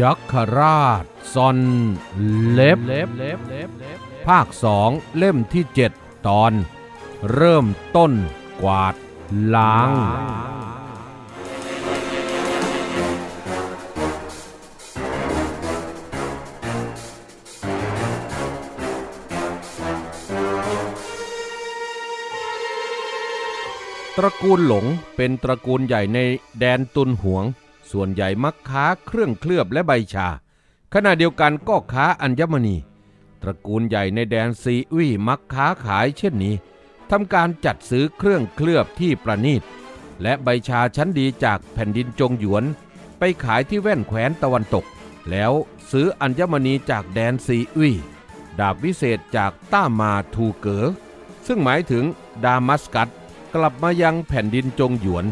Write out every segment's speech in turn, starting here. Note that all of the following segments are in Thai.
ยักขราชซอนเล็บ ภาคสองเล่มที่เจ็ดตอน เริ่มต้นกวาดล้าง ตระกูลหลงเป็นตระกูลใหญ่ในแดนตุนหวง ส่วนใหญ่มักค้าเครื่องเคลือบและใบชา ขณะเดียวกันก็ค้าอัญมณี ตระกูลใหญ่ในแดนซีอุ้ยมักค้าขายเช่นนี้ทำการจัดซื้อเครื่องเคลือบที่ประณีต และใบชาชั้นดีจากแผ่นดินจงหยวน ไปขายที่แว่นแขวนตะวันตก แล้วซื้ออัญมณีจากแดนซีอุ้ยดาบวิเศษจากต้ามาทูเก๋อซึ่งหมายถึงดามัสกัสกลับมายังแผ่นดินจงหยวน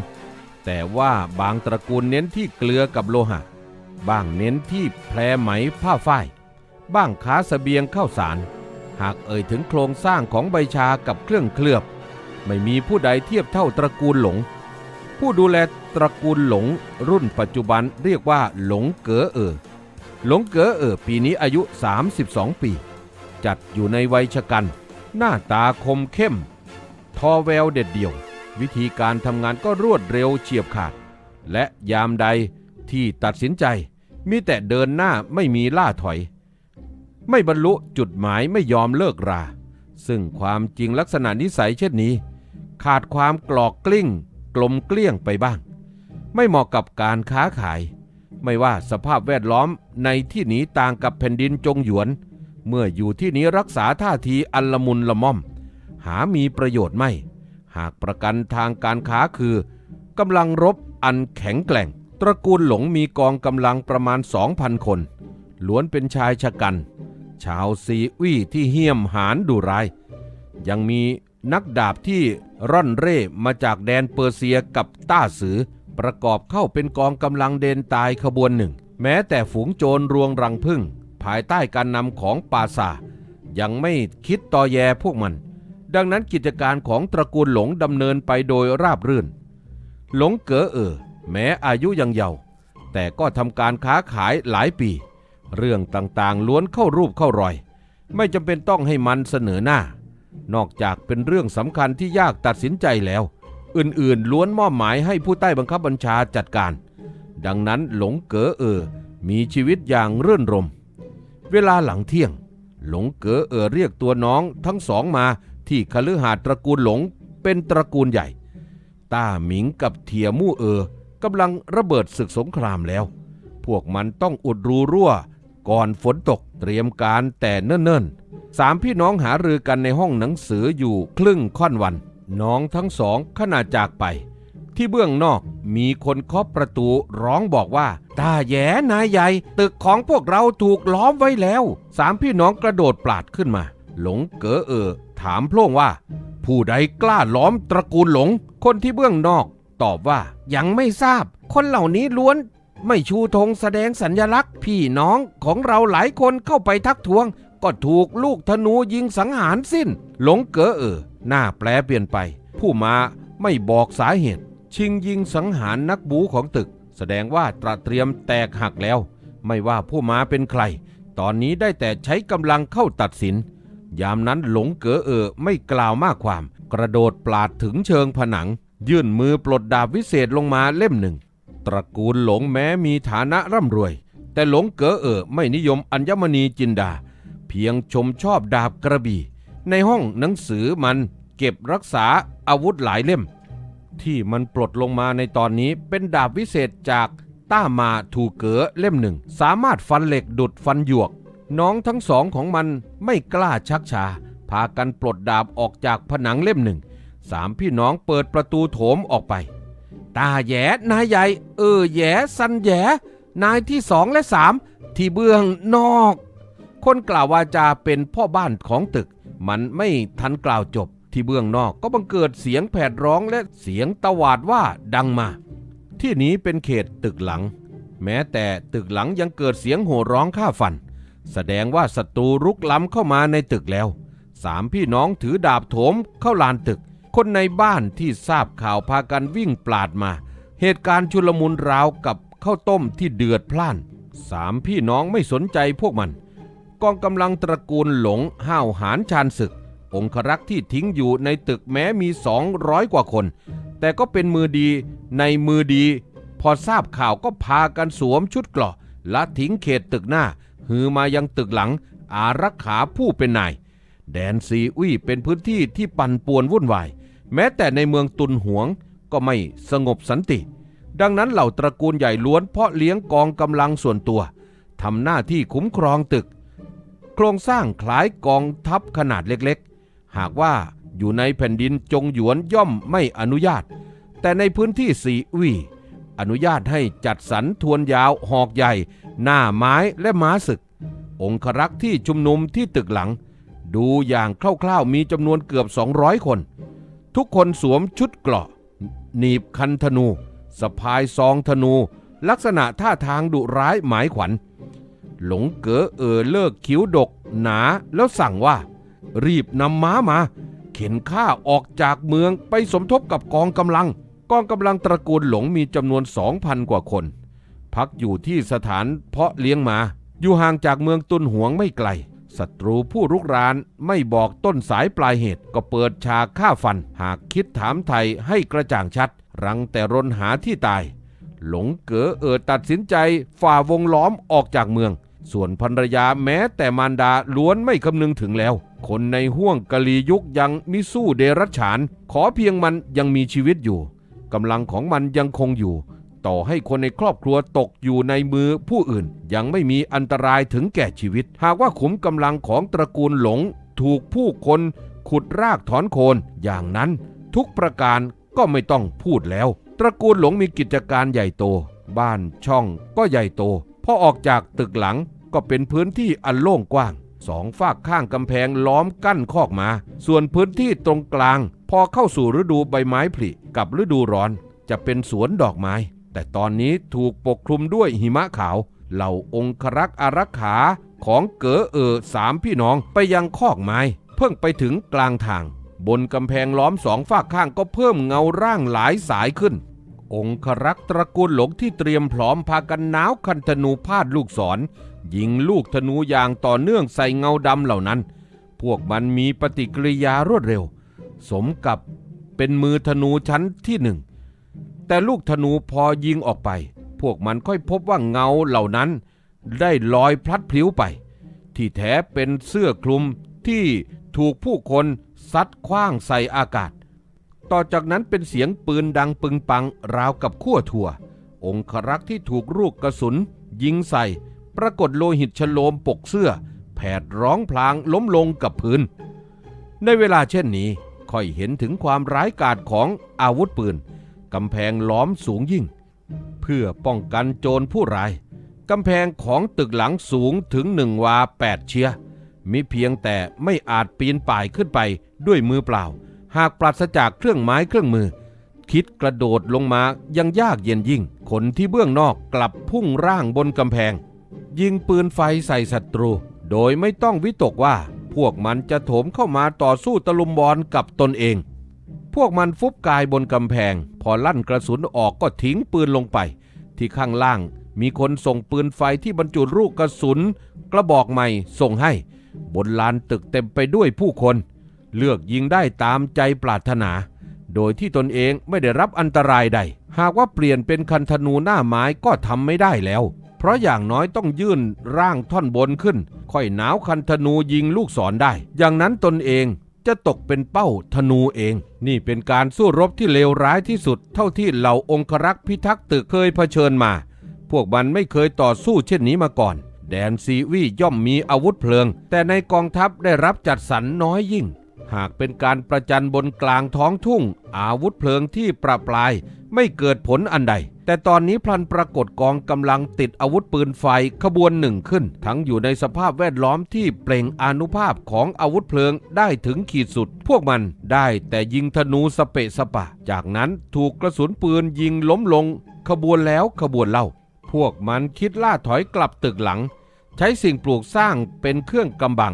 แต่ว่าบางตระกูลเน้นที่เกลือกับโลหะ บ้างเน้นที่แพรไหมผ้าฝ้าย บ้างค้าสเสบียงข้าวสาร หากเอ่ยถึงโครงสร้างของใบชากับเครื่องเคลือบ ไม่มีผู้ใดเทียบเท่าตระกูลหลง ผู้ดูแลตระกูลหลงรุ่นปัจจุบันเรียกว่าหลงเก๋อเออหลงเก๋อเออปีนี้อายุ 32 ปี จัดอยู่ในวัยชะกัน หน้าตาคมเข้ม ทอแววเด็ดเดี่ยว วิธีการทำงานก็รวดเร็วเฉียบขาด และยามใดที่ตัดสินใจ มีแต่เดินหน้าไม่มีล่าถอย ไม่บรรลุจุดหมายไม่ยอมเลิกรา ซึ่งความจริงลักษณะนิสัยเช่นนี้ ขาดความกรอกกลิ้ง กลมเกลี้ยงไปบ้าง ไม่เหมาะกับการค้าขาย ไม่ว่าสภาพแวดล้อมในที่นี้ต่างกับแผ่นดินจงหยวน เมื่ออยู่ที่นี้รักษาท่าทีอันละมุนละม่อม หามีประโยชน์ไม่ หากประกันทางการค้าคือกำลังรบอันแข็งแกร่ง ตระกูลหลงมีกองกำลังประมาณ 2,000 คน ล้วนเป็นชายชะกัน ชาวซีวี่ที่เหี้ยมหานดุร้าย ยังมีนักดาบที่ร่อนเร่มาจากแดนเปอร์เซียกับต้าสือ ประกอบเข้าเป็นกองกำลังเดนตายขบวนหนึ่ง แม้แต่ฝูงโจรรวงรังพึ่ง ภายใต้การนำของปาซายังไม่คิดต่อแยพวกมัน ดังนั้นกิจการของตระกูลหลงดำเนินไปโดยราบรื่น หลงเก๋อเออแม้อายุยังเยาว์แต่ก็ทำการค้าขายหลายปี เรื่องต่างๆล้วนเข้ารูปเข้ารอย ไม่จำเป็นต้องให้มันเสนอหน้า นอกจากเป็นเรื่องสำคัญที่ยากตัดสินใจแล้ว อื่นๆล้วนมอบหมายให้ผู้ใต้บังคับบัญชาจัดการ ดังนั้นหลงเก๋อเออมีชีวิตอย่างเรื่นรม เวลาหลังเที่ยง หลงเก๋อเออเรียกตัวน้องทั้งสองมา ที่คฤหาสน์ตระกูลหลงเป็นตระกูลใหญ่ ต้าหมิงกับเทียมู่เออกำลังระเบิดศึกสงครามแล้ว พวกมันต้องอุดรูรั่ว ก่อนฝนตกเตรียมการแต่เนิ่นๆสามพี่น้องหารือกันในห้องหนังสืออยู่ครึ่งค่อนวัน น้องทั้งสองขณะจากไป ที่เบื้องนอกมีคนเคาะประตูร้องบอกว่าตาแย้นายใหญ่ ตึกของพวกเราถูกล้อมไว้แล้ว สามพี่น้องกระโดดปลาดขึ้นมา หลงเก๋อเออ ถามโพล่งว่า ผู้ใดกล้าล้อมตระกูลหลง คนที่เบื้องนอก ตอบว่ายังไม่ทราบ คนเหล่านี้ล้วน ไม่ชูธงแสดงสัญญลักษณ์ พี่น้องของเราหลายคนเข้าไปทักท้วง ก็ถูกลูกธนูยิงสังหารสิ้น หลงเก๋อเออหน้าแปลเปลี่ยนไป ผู้มาไม่บอกสาเหตุ ชิงยิงสังหารนักบูของตึก แสดงว่าตระเตรียมแตกหักแล้ว ไม่ว่าผู้มาเป็นใคร ตอนนี้ได้แต่ใช้กำลังเข้าตัดสิน ยามนั้นหลงเก๋อเออไม่กล่าวมากความ กระโดดปลาดถึงเชิงผนัง ยื่นมือปลดดาบวิเศษลงมาเล่มหนึ่ง ตระกูลหลงแม้มีฐานะร่ำรวย แต่หลงเก๋อเออไม่นิยมอัญมณีจินดา เพียงชมชอบดาบกระบี่ ในห้องหนังสือมันเก็บรักษาอาวุธหลายเล่ม ที่มันปลดลงมาในตอนนี้เป็นดาบวิเศษจากต้ามาถูเก๋อเล่มหนึ่ง สามารถฟันเหล็กดุดฟันหยวก น้องทั้งสองของมันไม่กล้าชักช้าพากันปลดดาบออกจากผนังเล่มหนึ่ง สามพี่น้องเปิดประตูโถมออกไป ตาแย่นายใหญ่ เออแย่สันแย่นายที่สองและสามที่เบื้องนอก คนกล่าววาจาเป็นพ่อบ้านของตึก มันไม่ทันกล่าวจบที่เบื้องนอกก็บังเกิดเสียงแผดร้องและเสียงตวาดว่าดังมา ที่นี้เป็นเขตตึกหลัง แม้แต่ตึกหลังยังเกิดเสียงโห่ร้องฆ่าฟัน แสดงว่าศัตรูรุกล้ำเข้ามาในตึกแล้ว สามพี่น้องถือดาบโถมเข้าลานตึก คนในบ้านที่ทราบข่าวพากันวิ่งปลาดมา เหตุการณ์ชุลมุนราวกับข้าวต้มที่เดือดพล่าน สามพี่น้องไม่สนใจพวกมัน กองกำลังตระกูลหลงห้าวหารชานศึก องครักษ์ที่ทิ้งอยู่ในตึกแม้มีสองร้อยกว่าคน แต่ก็เป็นมือดีในมือดี พอทราบข่าวก็พากันสวมชุดเกราะและทิ้งเขตตึกหน้า หือมายังตึกหลังอารักขาผู้เป็นนาย แดนซีอุ้ยเป็นพื้นที่ที่ปั่นป่วนวุ่นวาย แม้แต่ในเมืองตุนหวงก็ไม่สงบสันติ ดังนั้นเหล่าตระกูลใหญ่ล้วนเพาะเลี้ยงกองกำลังส่วนตัวทำหน้าที่คุ้มครองตึก โครงสร้างคล้ายกองทัพขนาดเล็กๆ หากว่าอยู่ในแผ่นดินจงหยวนย่อมไม่อนุญาต แต่ในพื้นที่สีอุ้ย อนุญาตให้จัดสรรทวนยาวหอกใหญ่ หน้าไม้และม้าศึก องครักษ์ที่ชุมนุมที่ตึกหลัง ดูอย่างคร่าวๆมีจำนวนเกือบ 200 คน ทุกคนสวมชุดเกราะ หนีบคันธนูสะพายซองธนู ลักษณะท่าทางดุร้ายหมายขวัญ หลงเก๋อเออเลิกคิ้วดก หนาแล้วสั่งว่า รีบนำม้ามา เข็นข้าออกจากเมืองไปสมทบกับกองกำลัง กองกำลังตระกูลหลงมีจำนวน 2,000 กว่าคน พักอยู่ที่สถานเพาะเลี้ยงมา อยู่ห่างจากเมืองตุนหวงไม่ไกลศัตรูผู้รุกรานไม่บอกต้นสายปลายเหตุก็เปิดฉากฆ่าฟัน หากคิดถามไทยให้กระจ่างชัด รังแต่รนหาที่ตาย หลงเก๋อเอิดตัดสินใจฝ่าวงล้อมออกจากเมือง ส่วนภรรยาแม้แต่มารดาล้วนไม่คำนึงถึงแล้ว คนในห้วงกะลียุคยังมิสู้เดรัจฉาน ขอเพียงมันยังมีชีวิตอยู่ กำลังของมันยังคงอยู่ ต่อให้คนในครอบครัวตกอยู่ในมือผู้อื่น ยังไม่มีอันตรายถึงแก่ชีวิต หากว่าขุมกำลังของตระกูลหลง ถูกผู้คนขุดรากถอนโคน อย่างนั้นทุกประการก็ไม่ต้องพูดแล้ว ตระกูลหลงมีกิจการใหญ่โต บ้านช่องก็ใหญ่โต พอออกจากตึกหลังก็เป็นพื้นที่อันโล่งกว้างสองฝากข้างกำแพงล้อมกั้นคอกมา ส่วนพื้นที่ตรงกลาง พอเข้าสู่ฤดูใบไม้ผลิกับฤดูร้อนจะเป็นสวนดอกไม้ แต่ตอนนี้ถูกปกคลุมด้วยหิมะขาว เหล่าองครักษ์อารักขาของเก๋อเออสามพี่น้องไปยังคอกไม้ เพิ่งไปถึงกลางทาง บนกำแพงล้อมสองฝากข้างก็เพิ่มเงาร่างหลายสายขึ้น องครักษ์ตระกูลหลงที่เตรียมพร้อมพากันน้าวคันธนูพาดลูกศรยิงลูกธนูอย่างต่อเนื่องใส่เงาดำเหล่านั้น พวกมันมีปฏิกิริยารวดเร็ว สมกับเป็นมือธนูชั้นที่หนึ่ง แต่ลูกธนูพอยิงออกไป พวกมันค่อยพบว่าเงาเหล่านั้น ได้ลอยพลัดพลิ้วไป ที่แท้เป็นเสื้อคลุมที่ถูกผู้คนซัดคว้างใส่อากาศ ต่อจากนั้นเป็นเสียงปืนดังปึงปังราวกับขั้วถั่ว องครักษ์ที่ถูกลูกกระสุน ยิงใส่ ปรากฏโลหิตฉโลมปกเสื้อ แผดร้องพลางล้มลงกับพื้น ในเวลาเช่นนี้ ค่อยเห็นถึงความร้ายกาจของอาวุธปืน กำแพงล้อมสูงยิ่ง เพื่อป้องกันโจรผู้ร้าย กำแพงของตึกหลังสูงถึงหนึ่งวาแปดเชียมีเพียงแต่ไม่อาจปีนป่ายขึ้นไปด้วยมือเปล่า หากปราศจากเครื่องไม้เครื่องมือ คิดกระโดดลงมายังยากเย็นยิ่ง คนที่เบื้องนอกกลับพุ่งร่างบนกำแพง ยิงปืนไฟใส่ศัตรู โดยไม่ต้องวิตกว่า พวกมันจะโถมเข้ามาต่อสู้ตะลุมบอลกับตนเอง พวกมันฟุบกายบนกำแพง พอลั่นกระสุนออกก็ทิ้งปืนลงไป ที่ข้างล่างมีคนส่งปืนไฟที่บรรจุลูกกระสุน กระบอกใหม่ส่งให้ บนลานตึกเต็มไปด้วยผู้คน เลือกยิงได้ตามใจปรารถนา โดยที่ตนเองไม่ได้รับอันตรายใด หากว่าเปลี่ยนเป็นคันธนูหน้าไม้ก็ทำไม่ได้แล้ว เพราะอย่างน้อยต้องยื่นร่างท่อนบนขึ้น ค่อยหนาวคันธนูยิงลูกศรได้ อย่างนั้นตนเองจะตกเป็นเป้าธนูเอง นี่เป็นการสู้รบที่เลวร้ายที่สุด เท่าที่เหล่าองครักษ์พิทักษ์ตึกเคยเผชิญมา พวกมันไม่เคยต่อสู้เช่นนี้มาก่อน แดนซีวีย่อมมีอาวุธเพลิง แต่ในกองทัพได้รับจัดสรรน้อยยิ่ง หากเป็นการประจันบนกลางท้องทุ่ง อาวุธเพลิงที่ประปรายไม่เกิดผลอันใด แต่ตอนนี้พลันปรากฏกองกำลังติดอาวุธปืนไฟขบวนหนึ่งขึ้น ทั้งอยู่ในสภาพแวดล้อมที่เปล่งอนุภาพของอาวุธเพลิงได้ถึงขีดสุด พวกมันได้แต่ยิงธนูสเปะสปะ จากนั้นถูกกระสุนปืนยิงล้มลง ขบวนแล้วขบวนเล่า พวกมันคิดล่าถอยกลับตึกหลัง ใช้สิ่งปลูกสร้างเป็นเครื่องกำบัง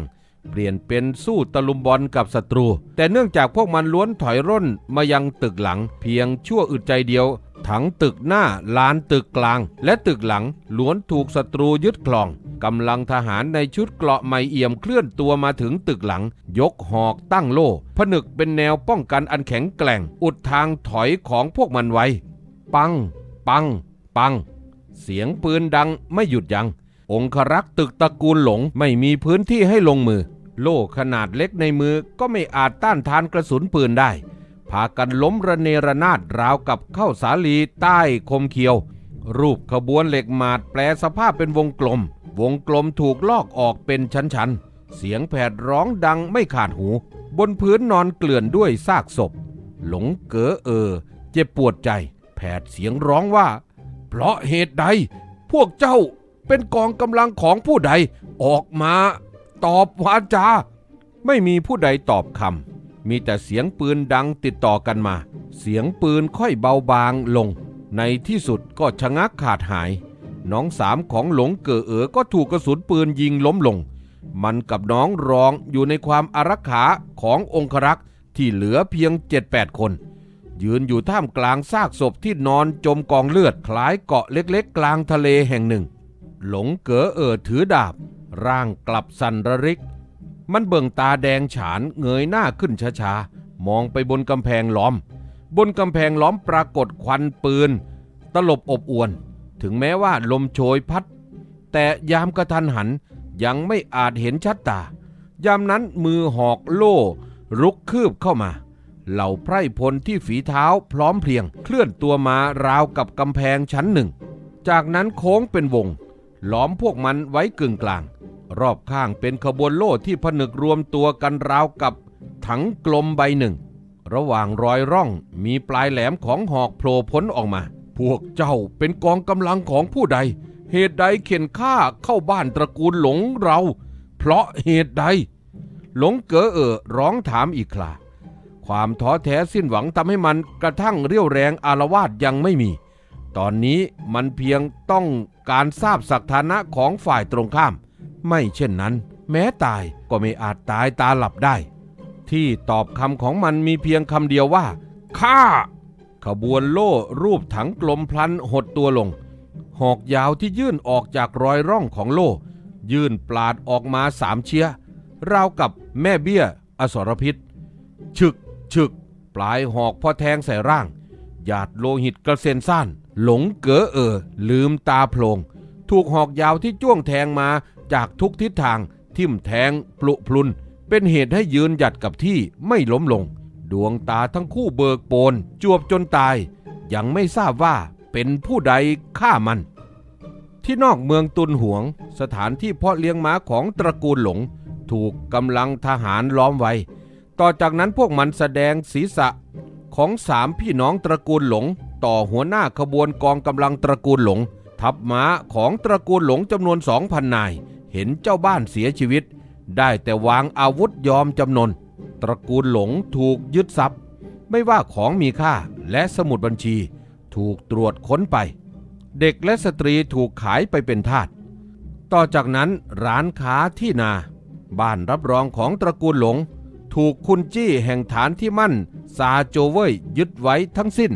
เปลี่ยนเป็นสู้ตะลุมบอลกับศัตรู แต่เนื่องจากพวกมันล้วนถอยร่นมายังตึกหลัง เพียงชั่วอึดใจเดียว ทั้งตึกหน้าลานตึกกลาง และตึกหลังล้วนถูกศัตรูยึดครองกำลังทหารในชุดเกราะไม่เอี่ยมเคลื่อนตัวมาถึงตึกหลัง ยกหอกตั้งโล่ผนึกเป็นแนวป้องกันอันแข็งแกร่ง อุดทางถอยของพวกมันไว้ ปัง ปัง ปัง เสียงปืนดังไม่หยุดยัง้งองครักษ์ตึกตระกูลหลงไม่มีพื้นที่ให้ลงมือ โล่ขนาดเล็กในมือก็ไม่อาจต้านทานกระสุนปืนได้ากันล้มระเนระนาดราวกับเข้าสาลีใต้คมเคียว รูปขบวนเหล็กหมาดแปลสภาพเป็นวงกลม วงกลมถูกลอกออกเป็นชั้นๆ เสียงแผดร้องดังไม่ขาดหู บนพื้นนอนเกลื่อนด้วยซากศพ หลงเก๋อเออ เจ็บปวดใจ แผดเสียงร้องว่า เพราะเหตุใด พวกเจ้าเป็นกองกำลังของผู้ใดออกมา ตอบวาจา ไม่มีผู้ใดตอบคำ มีแต่เสียงปืนดังติดต่อกันมา เสียงปืนค่อยเบาบางลง ในที่สุดก็ชะงักขาดหาย น้องสามของหลงเก๋อเอ๋อก็ถูกกระสุนปืนยิงล้มลง มันกับน้องรองอยู่ในความอารักขาขององครักษ์ที่เหลือเพียง7-8คน ยืนอยู่ท่ามกลางซากศพที่นอนจมกองเลือดคล้ายเกาะเล็กๆ กลางทะเลแห่งหนึ่ง หลงเก๋อเอ๋อถือดาบ ร่างกลับสันระริก มันเบิ่งตาแดงฉานเงยหน้าขึ้นช้าๆ มองไปบนกำแพงล้อม บนกำแพงล้อมปรากฏควันปืน ตลบอบอวน ถึงแม้ว่าลมโชยพัด แต่ยามกระทันหันยังไม่อาจเห็นชัดตา ยามนั้นมือหอกโล่รุกคืบเข้ามา เหล่าไพร่พลที่ฝีเท้าพร้อมเพรียง เคลื่อนตัวมาราวกับกำแพงชั้นหนึ่ง จากนั้นโค้งเป็นวง ล้อมพวกมันไว้กึ่งกลาง รอบข้างเป็นขบวนโล่ที่ผนึกรวมตัวกันราวกับถังกลมใบหนึ่ง ระหว่างรอยร่องมีปลายแหลมของหอกโผล่พ้นออกมา พวกเจ้าเป็นกองกำลังของผู้ใด เหตุใดเข็นฆ่าเข้าบ้านตระกูลหลงเรา เพราะเหตุใด หลงเก๋อเอ่อร้องถามอีกคราความท้อแท้สิ้นหวังทำให้มันกระทั่งเรี่ยวแรงอารวาสยังไม่มี ตอนนี้มันเพียงต้องการทราบสักฐานะของฝ่ายตรงข้าม ไม่เช่นนั้น แม้ตายก็ไม่อาจตายตาหลับได้ ที่ตอบคำของมันมีเพียงคำเดียวว่าข้าขบวนโล่รูปถังกลมพลันหดตัวลง หอกยาวที่ยื่นออกจากรอยร่องของโล่ ยื่นปลาดออกมาสามเชียราวกับแม่เบี้ย อสรพิษฉึกฉึก ปลายหอกพอแทงใส่ร่าง หยาดโลหิตกระเซ็นซ่าน หลงเก๋อเออ ลืมตาโพลง ถูกหอกยาวที่จ้วงแทงมา จากทุกทิศทางทิ่มแทงปลุพลุน เป็นเหตุให้ยืนหยัดกับที่ไม่ล้มลง ดวงตาทั้งคู่เบิกโปนจวบจนตาย ยังไม่ทราบว่าเป็นผู้ใดฆ่ามัน ที่นอกเมืองตุนหวง สถานที่เพาะเลี้ยงม้าของตระกูลหลง ถูกกำลังทหารล้อมไว้ ต่อจากนั้นพวกมันแสดงศีรษะของสามพี่น้องตระกูลหลง ต่อหัวหน้าขบวนกองกำลังตระกูลหลง ทัพม้าของตระกูลหลงจำนวนสองพันนาย เห็นเจ้าบ้านเสียชีวิต ได้แต่วางอาวุธยอมจำนน ตระกูลหลงถูกยึดทรัพย์ ไม่ว่าของมีค่าและสมุดบัญชีถูกตรวจค้นไป เด็กและสตรีถูกขายไปเป็นทาส ต่อจากนั้นร้านค้าที่นา บ้านรับรองของตระกูลหลง ถูกคุณจี้แห่งฐานที่มั่น ซาโจเว่ยยึดไว้ทั้งสิ้น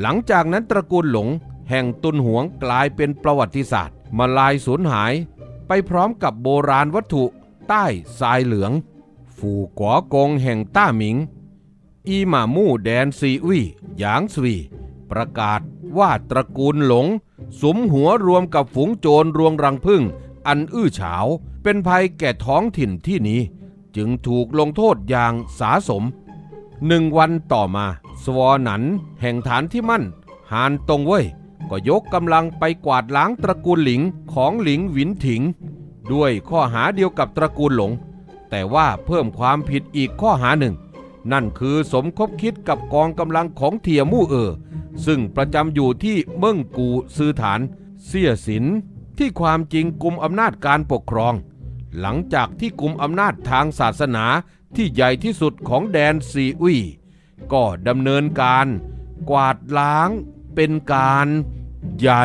หลังจากนั้นตระกูลหลงแห่งตุนหวงกลายเป็นประวัติศาสตร์ มาลายสูญหาย ไปพร้อมกับโบราณวัตถุ ใต้ทรายเหลือง ฝูกัวกงแห่งต้าหมิง อีหมามู่แดนซีอุยหยางสวี ประกาศว่าตระกูลหลง สมหัวรวมกับฝูงโจรรวงรังพึ่ง อันอื้อฉาว เป็นภัยแก่ท้องถิ่นที่นี้ จึงถูกลงโทษอย่างสาสมหนึ่งวันต่อมา สวอนันแห่งฐานที่มั่น หานตรงเว่ย ก็ยกกำลังไปกวาดล้างตระกูลหลิงของหลิงหวินถิง ด้วยข้อหาเดียวกับตระกูลหลง แต่ว่าเพิ่มความผิดอีกข้อหาหนึ่ง นั่นคือสมคบคิดกับกองกำลังของเทียมู่เออ ซึ่งประจำอยู่ที่เมืองกูซือฐาน เสียสินที่ความจริงกลุ่มอำนาจการปกครอง หลังจากที่กลุ่มอำนาจทางศาสนาที่ใหญ่ที่สุดของแดนซีอุยก็ดำเนินการ กวาดล้าง เป็นการใหญ่